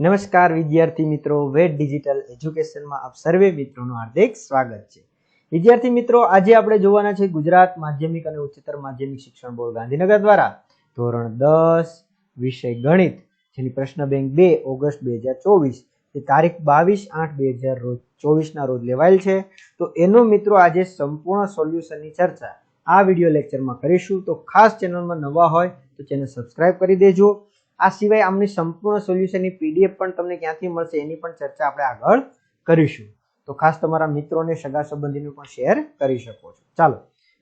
નમસ્કાર વિદ્યાર્થી મિત્રો વેટ ડિજિટલ એજ્યુકેશનમાં આપ સર્વે મિત્રોનું હાર્દિક સ્વાગત છે. વિદ્યાર્થી મિત્રો, આજે આપણે જોવાના છે ગુજરાત માધ્યમિક અને ઉચ્ચતર માધ્યમિક શિક્ષણ બોર્ડ ગાંધીનગર દ્વારા ધોરણ દસ વિષય ગણિત, જેની પ્રશ્ન બેંક બે, ઓગસ્ટ બે હજાર ચોવીસ એ તારીખ બાવીસ આઠ બે હજાર રોજ, ચોવીસના રોજ લેવાયેલ છે. તો એનો મિત્રો, આજે સંપૂર્ણ સોલ્યુશનની ચર્ચા આ વીડિયો લેક્ચરમાં કરીશું. તો ખાસ ચેનલમાં નવા હોય તો ચેનલ સબસ્ક્રાઇબ કરી દેજો. આ સિવાય આમની સંપૂર્ણ સોલ્યુશનની પીડીએફ પણ તમને ક્યાંથી મળશે એની પણ ચર્ચા આપણે આગળ કરીશું. તો ખાસ તમારા મિત્રોને, સગા સંબંધીને પણ શેર કરી શકો છો. ચાલો,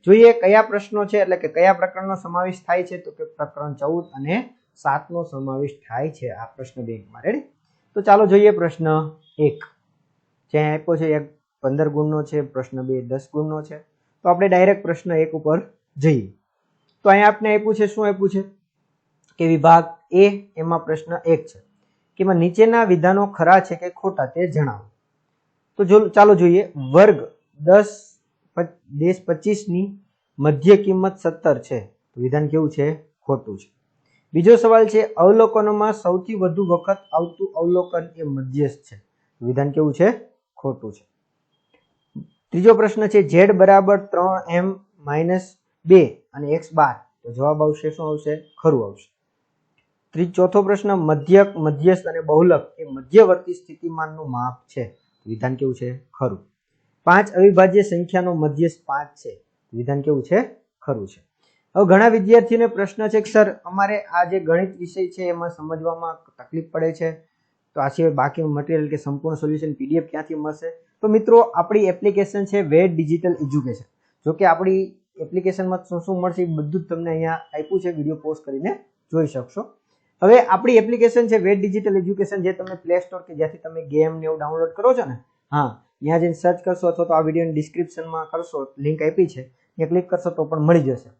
જોઈએ કયા પ્રશ્નો છે, એટલે કે કયા પ્રકરણનો સમાવેશ થાય છે, તો કે પ્રકરણ ચૌદ અને સાતનો સમાવેશ થાય છે આ પ્રશ્ન બેંકમાં. રેડી તો ચાલો જોઈએ પ્રશ્ન એક. જ્યાં આપ્યો છે એક પંદર ગુણનો છે, પ્રશ્ન બે દસ ગુણનો છે. તો આપણે ડાયરેક્ટ પ્રશ્ન એક ઉપર જઈએ. તો અહીંયા આપણે આપ્યું છે, શું આપ્યું છે? કે વિભાગ એ એમાં પ્રશ્ન એક છે કે એમાં નીચેના વિધાનો ખરા છે કે ખોટા તે જણાવો. તો જો ચાલો જોઈએ, વર્ગ દસ દેશ પચીસની મધ્ય કિંમત સત્તર છે. વિધાન કેવું છે? ખોટું છે. બીજો સવાલ છે, અવલોકનોમાં સૌથી વધુ વખત આવતું અવલોકન એ મધ્યસ્થ છે. વિધાન કેવું છે? ખોટું છે. ત્રીજો પ્રશ્ન છે, ઝેડ બરાબર ત્રણ એમ માઇનસ બે અને એક્સ બાર. તો જવાબ આવશે, શું આવશે? ખરું આવશે. ત્રીજો ચોથો પ્રશ્ન, મધ્યક, મધ્યસ્થ અને બહુલક એ મધ્યવર્તી સ્થિતિમાનનું માપ છે. વિધાન કેવું છે? ખરું. પાંચ અવિભાજ્ય સંખ્યાનો મધ્યસ્થ પાંચ છે. વિધાન કેવું છે? ખરું છે. હવે ઘણા વિદ્યાર્થીઓને પ્રશ્ન છે કે, સર, અમારે આ જે ગણિત વિષય છે એમાં સમજવામાં તકલીફ પડે છે? તો આ સિવાય બાકી મટીરિયલ કે સંપૂર્ણ સોલ્યુશન પીડીએફ ક્યાંથી મળશે? તો મિત્રો, આપણી એપ્લિકેશન છે વેટ ડિજિટલ એજ્યુકેશન જો કે આપણી એપ્લિકેશનમાં શું શું મળશે એ બધું જ તમને અહીંયા આપ્યું છે. વીડિયો પોસ્ટ કરીને જોઈ શકશો. હવે આપણી એપ્લિકેશન છે વેટ ડિજિટલ એજ્યુકેશન જે તમે પ્લે સ્ટોર કે જ્યાંથી તમે ગેમ ને એવું ડાઉનલોડ કરો છો ને, હા ત્યાં જઈને સર્ચ કરશો અથવા તો આ વિડીયોની ડિસ્ક્રિપ્શનમાં કરશો લિંક આપી છે, ત્યાં ક્લિક કરશો તો પણ મળી જશે.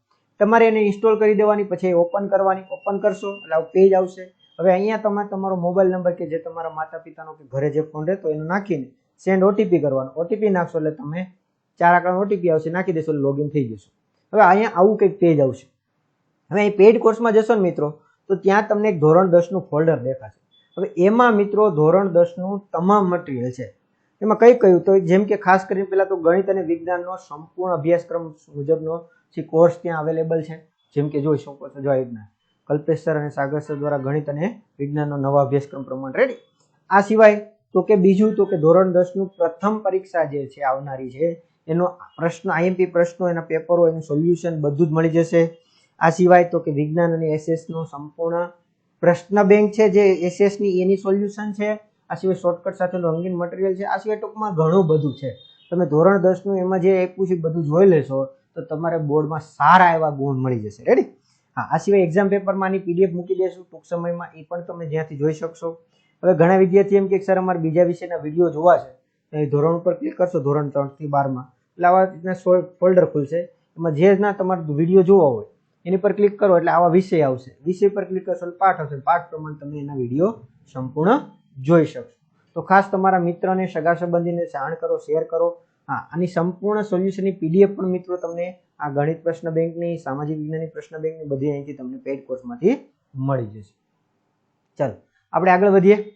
તમારે એને ઇન્સ્ટોલ કરી દેવાની, પછી ઓપન કરવાની ઓપન કરશો, એટલે પેજ આવશે. હવે અહીંયા તમે તમારો મોબાઈલ નંબર કે જે તમારા માતા પિતાનો કે ઘરે જે ફોન રહેતો એનો નાખીને સેન્ડ ઓટીપી કરવાનો. ઓટીપી નાખશો એટલે તમે ચાર આંકડાનો ઓટીપી આવશે, નાખી દેશો લોગિન થઈ જશો. હવે અહીંયા આવું કંઈક પેજ આવશે. હવે અહીં પેઇડ કોર્સમાં જશો ને મિત્રો તો ત્યાં તમને એક ધોરણ દસનું ફોલ્ડર દેખાશે. હવે એમાં મિત્રો ધોરણ દસનું તમામ મટીરિયલ છે. એમાં કઈ કયું તો જેમ કે ખાસ કરીને પહેલાં તો ગણિત અને વિજ્ઞાનનો સંપૂર્ણ અભ્યાસક્રમ મુજબનો જે કોર્સ ત્યાં અવેલેબલ છે. જેમ કે જોઈ શકો છો જો આ કલ્પેશ સર અને સાગર સર દ્વારા ગણિત અને વિજ્ઞાનનો નવા અભ્યાસક્રમ પ્રમાણે રેડી આ સિવાય તો કે બીજું તો કે ધોરણ દસનું પ્રથમ પરીક્ષા જે છે આવનારી છે, એનો પ્રશ્ન આઈએમપી પ્રશ્નો, એના પેપરો એનું સોલ્યુશન બધું જ મળી જશે. આ સિવાય તો કે વિજ્ઞાન અને એસએસનું સંપૂર્ણ પ્રશ્ન બેંક છે, જે એસએસની એની સોલ્યુશન છે, આ સિવાય શોર્ટકટ સાથેનું રંગીન મટીરિયલ છે, આ સિવાય ટૂંકમાં ઘણું બધું છે. તમે ધોરણ દસનું એમાં જે આપ્યું છે બધું જોઈ લેશો, તો તમારે બોર્ડમાં સારા એવા ગુણ મળી જશે. રેડી હા, આ સિવાય એક્ઝામ પેપરમાં આની પીડીએફ મૂકી દેશું, ટૂંક સમયમાં એ પણ તમે જ્યાંથી જોઈ શકશો. હવે ઘણા વિદ્યાર્થી એમ કે સર, અમારે બીજા વિષયના વીડિયો જોવા છે. એ ધોરણ ઉપર ક્લિક કરશો, ધોરણ ત્રણથી બારમાં. એટલે આવા રીતના ફોલ્ડર ખુલશે. એમાં જે ના તમારે વીડિયો જોવા હોય એની પર ક્લિક કરો એટલે આવા વિષય આવશે. વિષય પર ક્લિક કરશો પાઠ આવશે. પાઠ પ્રમાણે તમે એના વીડિયો સંપૂર્ણ જોઈ શકશો. તો ખાસ તમારા મિત્રને, સગા સંબંધીને જાણ કરો શેર કરો. હા, આની સંપૂર્ણ સોલ્યુશનની પીડીએફ પણ મિત્રો તમને આ ગણિત પ્રશ્ન બેંકની, સામાજિક વિજ્ઞાનની પ્રશ્ન બેંકની બધી અહીંથી તમને પેડ કોર્સમાંથી મળી જશે. ચાલો, આપણે આગળ વધીએ.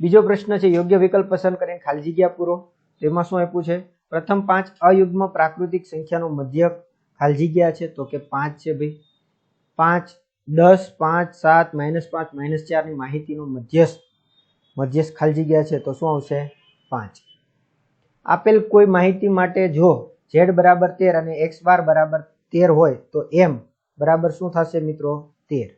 બીજો પ્રશ્ન છે, યોગ્ય વિકલ્પ પસંદ કરીને ખાલી જગ્યા પૂરો. તેમાં શું આપ્યું છે? પ્રથમ પાંચ અયુગ્મ પ્રાકૃતિક સંખ્યાનો મધ્યક ખાલી જગ્યા છે, તો કે પાંચ છે ભાઈ. પાંચ, દસ, પાંચ, સાત માઇનસ પાંચ માઇનસ ચારની માહિતીનો મધ્યસ્થ મધ્યસ્થ ખાલી જગ્યા છે, તો શું આવશે? પાંચ. આપેલ કોઈ માહિતી માટે જો ઝેડ બરાબર તેર અને એક્સ બાર બરાબર તેર હોય, તો એમ બરાબર શું થશે મિત્રો? તેર.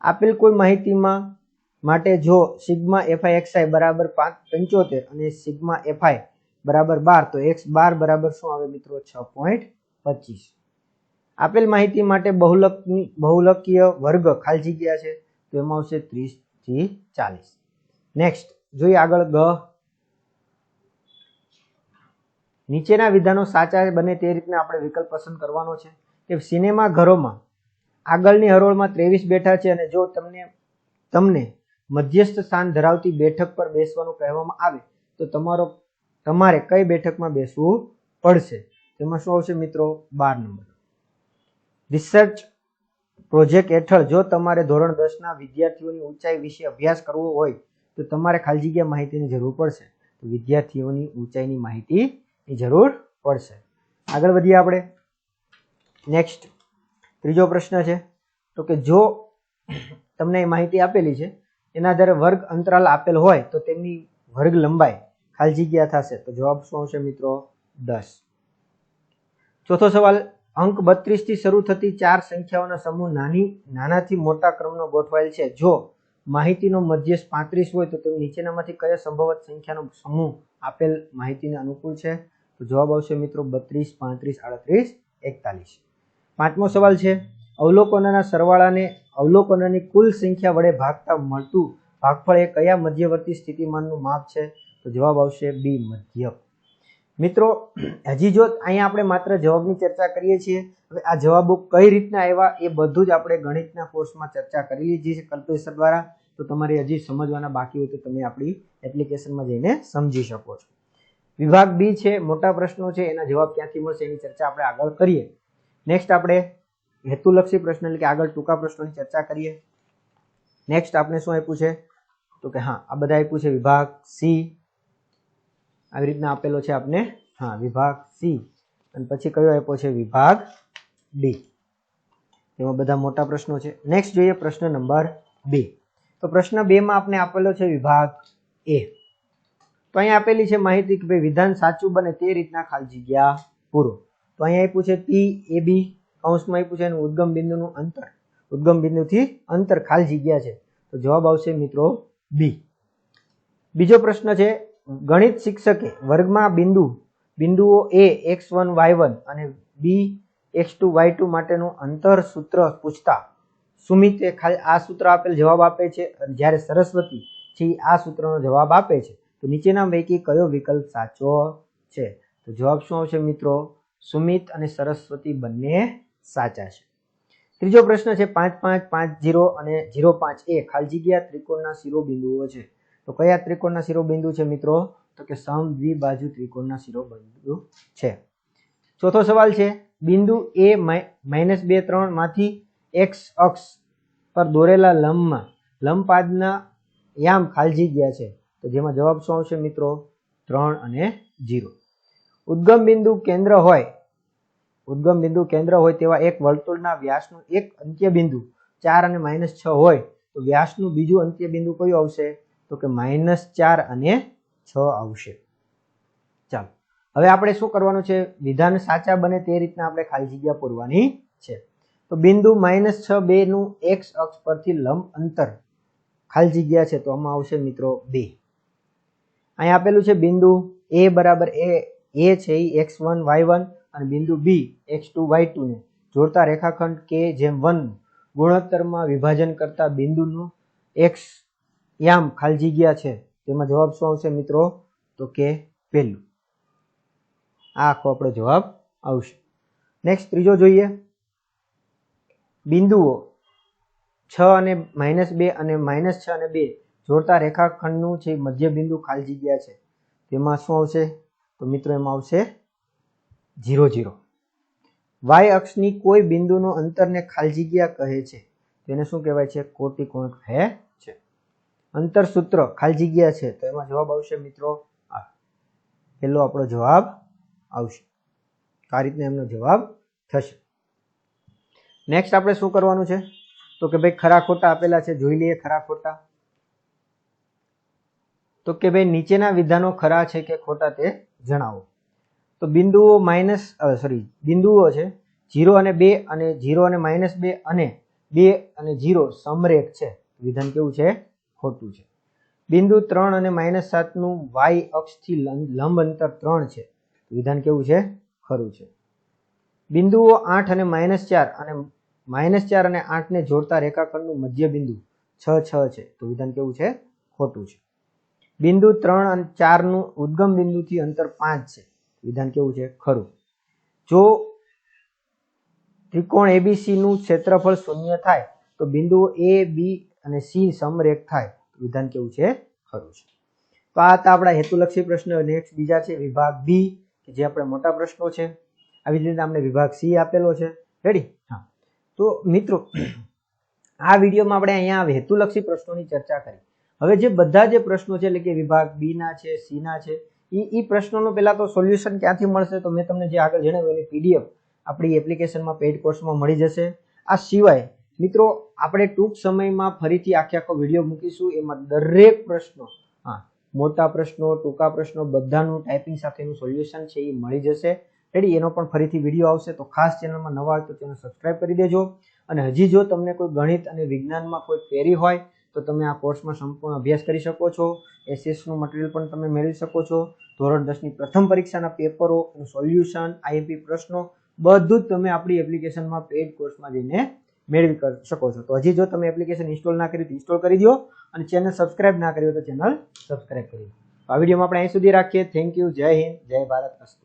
આપેલ કોઈ માહિતીમાં માટે જો સિગ્મા એફઆઈ એક્સઆઈ બરાબર પાંચ, પંચોતેર અને સિગ્મા એફઆઈ બરાબર બાર, તો એક્સ બાર બરાબર શું આવે મિત્રો? છ પોઈન્ટ પચીસ. આપેલ માહિતી માટે બહુલકની, બહુલકીય વર્ગ ખાલી જગ્યા છે, તો એમાં આવશે ત્રીસથી ચાલીસ. નેક્સ્ટ જોઈએ આગળ ગ. નીચેના વિધાનો સાચા બને તે રીતના આપણે વિકલ્પ પસંદ કરવાનો છે કે સિનેમા ઘરોમાં આગળની હરોળમાં ત્રેવીસ બેઠા છે અને જો તમને તમને મધ્યસ્થ સ્થાન ધરાવતી બેઠક પર બેસવાનું કહેવામાં આવે, તો તમારો, તમારે કઈ બેઠકમાં બેસવું પડશે? તેમાં શું આવશે મિત્રો? બાર નંબર. રિસર્ચ પ્રોજેક્ટ હેઠળ જો તમારે ધોરણ દસના વિદ્યાર્થીઓની ઊંચાઈ વિશે અભ્યાસ કરવો હોય, તો તમારે ખાલી જગ્યા માહિતીની જરૂર પડશે. તો વિદ્યાર્થીઓની ઊંચાઈની માહિતીની જરૂર પડશે. આગળ વધીએ આપણે. નેક્સ્ટ ત્રીજો પ્રશ્ન છે. તો કે જો તમને એ માહિતી આપેલી છે, એના આધારે વર્ગ અંતરાલ આપેલ હોય, તો તેમની વર્ગ લંબાઈ ખાલી જગ્યા થશે. તો જવાબ શું આવશે મિત્રો? દસ. ચોથો સવાલ, અંક બત્રીસથી શરૂ થતી ચાર સંખ્યાઓનો સમૂહ નાની, નાનાથી મોટા ક્રમનો ગોઠવાયેલ છે. જો માહિતીનો મધ્યસ્થ પાંત્રીસ હોય તો તે નીચેનામાંથી કયા સંભવત સંખ્યાનો સમૂહ આપેલ માહિતીને અનુકૂળ છે? તો જવાબ આવશે મિત્રો બત્રીસ, પાંત્રીસ, આડત્રીસ, એકતાલીસ. પાંચમો સવાલ છે, અવલોકનના સરવાળાને અવલોકનની કુલ સંખ્યા વડે ભાગતા મળતું ભાગફળ એ કયા મધ્યવર્તી સ્થિતિમાનનું માપ છે? તો જવાબ આવશે બી મધ્ય મિત્રો, હજી જો અહીંયા આપણે માત્ર જવાબની ચર્ચા કરીએ છીએ, હવે આ જવાબો કઈ રીતના આવ્યા એ બધું જ આપણે ગણિતના કોર્સમાં ચર્ચા કરી લીધી છે કલ્પેશ્વર દ્વારા. તો તમારે હજી સમજવાના બાકી હોય તો તમે આપણી એપ્લિકેશનમાં જઈને સમજી શકો છો. વિભાગ બી છે, મોટા પ્રશ્નો છે, એના જવાબ ક્યાંથી મળશે એની ચર્ચા આપણે આગળ કરીએ. નેક્સ્ટ આપણે હેતુલક્ષી પ્રશ્ન એટલે કે આગળ ટૂંકા પ્રશ્નોની ચર્ચા કરીએ. નેક્સ્ટ આપણે શું આપ્યું છે? તો કે હા, આ બધા આપ્યું છે વિભાગ સી આવી રીતના આપેલો છે આપને. હા, વિભાગ સી. અને પછી કયો આપ્યો છે? વિભાગ ડી. એમાં બધા મોટા પ્રશ્નો છે. નેક્સ્ટ જોઈએ પ્રશ્ન નંબર બે. તો પ્રશ્ન બે માં આપણે આપેલો છે વિભાગ એ. તો અહીંયા આપેલી છે માહિતી કે ભાઈ વિધાન સાચું બને તે રીતના ખાલી જગ્યા પૂરો. તો અહીંયા આપ્યું છે પી, એ, બી. અંશમાં આપ્યું છે એનું ઉદ્ગમ બિંદુનું અંતર. ઉદ્ગમ બિંદુથી અંતર ખાલી જગ્યા છે. તો જવાબ આવશે મિત્રો બી. બીજો પ્રશ્ન છે ગણિત શિક્ષકે વર્ગમાં બિંદુ, બિંદુઓ A x one y one અને B x two y two માટેનું અંતર સૂત્ર પૂછતા સુમિતે ખાલી આ સૂત્ર આપેલ જવાબ આપે છે અને જ્યારે સરસ્વતી છે આ સૂત્રનો જવાબ આપે છે, તો નીચેના પૈકી કયો વિકલ્પ સાચો છે? તો જવાબ શું આવશે મિત્રો? સુમિત અને સરસ્વતી બંને સાચા છે. ત્રીજો પ્રશ્ન છે પાંચ પાંચ પાંચ જીરો અને જીરો પાંચ એ ખાલી જગ્યા ત્રિકોણના શિરોબિંદુઓ છે. તો કયા ત્રિકોણના શિરોબિંદુ છે મિત્રો? તો કે સમ દ્વિબાજુ ત્રિકોણના શિરોબિંદુ છે. ચોથો સવાલ છે, બિંદુ એ માઇનસ બે ત્રણમાંથી એક્સ અક્ષ પર દોરેલા લંબમાં, લંબપાદના યામ ખાલજી ગયા છે. તો જેમાં જવાબ શું આવશે મિત્રો? ત્રણ અને જીરો. ઉદ્ગમ બિંદુ કેન્દ્ર હોય, ઉદ્ગમ બિંદુ કેન્દ્ર હોય તેવા એક વર્તુળના વ્યાસનું એક અંત્ય બિંદુ ચાર અને માઇનસ છ હોય, તો વ્યાસનું બીજું અંત્ય બિંદુ કયું આવશે? તો કે માઇનસ ચાર અને છ આવશે. ચાલો. હવે આપણે શું કરવાનું છે? વિધાન સાચા બને તે રીતના આપણે ખાલી જગ્યા પૂરવાની છે. તો બિંદુ માઇનસ છ બે નું એક્સ અક્ષ પરથી લંબ અંતર ખાલી જગ્યા છે તો આમાં આવશે મિત્રો બે. અહીં આપેલું છે બિંદુ એ બરાબર એ એ છે A x one y one અને બિંદુ B x two y two ને જોડતા રેખાખંડ કે જેમ વન ગુણોત્તરમાં વિભાજન કરતા બિંદુનું એક્સ યામ ખાલી જગ્યા છે. તેમાં જવાબ શું આવશે મિત્રો? તો કે પહેલું આ આખો આપણો જવાબ આવશે. નેક્સ્ટ ત્રીજો જોઈએ. બિંદુઓ છ અને માઇનસ બે અને માઇનસ છ અને બે જોડતા રેખાખંડનું છે મધ્ય બિંદુ ખાલી જગ્યા છે. તેમાં શું આવશે? તો મિત્રો એમાં આવશે ઝીરો ઝીરો વાય અક્ષની કોઈ બિંદુનું અંતરને ખાલી જગ્યા કહે છે. તેને શું કહેવાય છે? કોટિકોણ કહે છે અંતર સૂત્ર ખાલી જગ્યા છે, તો એમાં જવાબ આવશે મિત્રો આ. પહેલો આપણો જવાબ આવશે. આ રીતના એમનો જવાબ થશે. નેક્સ્ટ આપણે શું કરવાનું છે? તો કે ભાઈ ખરા ખોટા આપેલા છે, જોઈ લઈએ ખરા ખોટા. તો કે ભાઈ નીચેના વિધાનો ખરા છે કે ખોટા તે જણાવો. તો બિંદુઓ માઇનસ સોરી બિંદુઓ છે, જીરો અને બે અને જીરો અને માઇનસ બે અને બે અને જીરો સમરેખ છે. વિધાન કેવું છે? ખોટું છે. બિંદુ ત્રણ અને માઇનસ સાતનું વાય અક્ષથી લંબ અંતર ત્રણ છે. વિધાન કેવું છે? ખરું છે. બિંદુઓ આઠ અને માઇનસ ચાર અને માઇનસ ચાર અને આઠને જોડતા રેખાખંડનું મધ્ય બિંદુ છ છ છે. તો વિધાન કેવું છે? ખોટું છે. બિંદુ ત્રણ અને ચારનું ઉદ્ગમ બિંદુથી અંતર પાંચ છે. વિધાન કેવું છે? ખરું. જો ત્રિકોણ એબીસી નું ક્ષેત્રફળ શૂન્ય થાય, તો બિંદુઓ એ બી અને સી સમરેખ થાય વિધાન કેવું છે? ખરું છે. તો આ હતા આપણા હેતુલક્ષી પ્રશ્ન. નેક્સ્ટ બીજા છે વિભાગ બી કે જે આપણે મોટા પ્રશ્નો છે. આવી જ રીતે અમને વિભાગ સી આપેલો છે. રેડી હા. તો મિત્રો, આ વિડીયોમાં આપણે અહીંયા હેતુલક્ષી પ્રશ્નોની ચર્ચા કરી. હવે જે બધા જે પ્રશ્નો છે, એટલે કે વિભાગ બી ના છે સી ના છે, એ એ પ્રશ્નોનું પહેલાં તો સોલ્યુશન ક્યાંથી મળશે તો મેં તમને જે આગળ જણાવ્યું એની પીડીએફ આપણી એપ્લિકેશનમાં પેઇડ કોર્સમાં મળી જશે. આ સિવાય મિત્રો, આપણે ટૂંક સમયમાં ફરીથી આખે આખો વીડિયો મૂકીશું. એમાં દરેક પ્રશ્નો, હા, મોટા પ્રશ્નો, ટૂંકા પ્રશ્નો, બધાનું ટાઈપિંગ સાથેનું સોલ્યુશન છે, એ મળી જશે. રેડી એનો પણ ફરીથી વીડિયો આવશે. તો ખાસ ચેનલમાં નવા હોય તો તેને સબસ્ક્રાઇબ કરી દેજો. અને હજી જો તમને કોઈ ગણિત અને વિજ્ઞાનમાં કોઈ ફેરી હોય, તો તમે આ કોર્સમાં સંપૂર્ણ અભ્યાસ કરી શકો છો. એસએસનું મટીરિયલ પણ તમે મેળવી શકો છો. ધોરણ દસની પ્રથમ પરીક્ષાના પેપરો સોલ્યુશન આઈએમપી પ્રશ્નો, બધું જ તમે આપણી એપ્લિકેશનમાં પેઇડ કોર્સમાં જઈને મેળવી શકો છો. તો હજી જો તમે એપ્લિકેશન ઇન્સ્ટોલ ના કરી તો ઇન્સ્ટોલ કરી દો અને ચેનલ સબસ્ક્રાઇબ ના કરી તો ચેનલ સબસ્ક્રાઇબ કરી દો આ વિડીયોમાં આપણે અહીં સુધી રાખીએ. થેન્ક યુ જય હિન્દ. જય ભારત.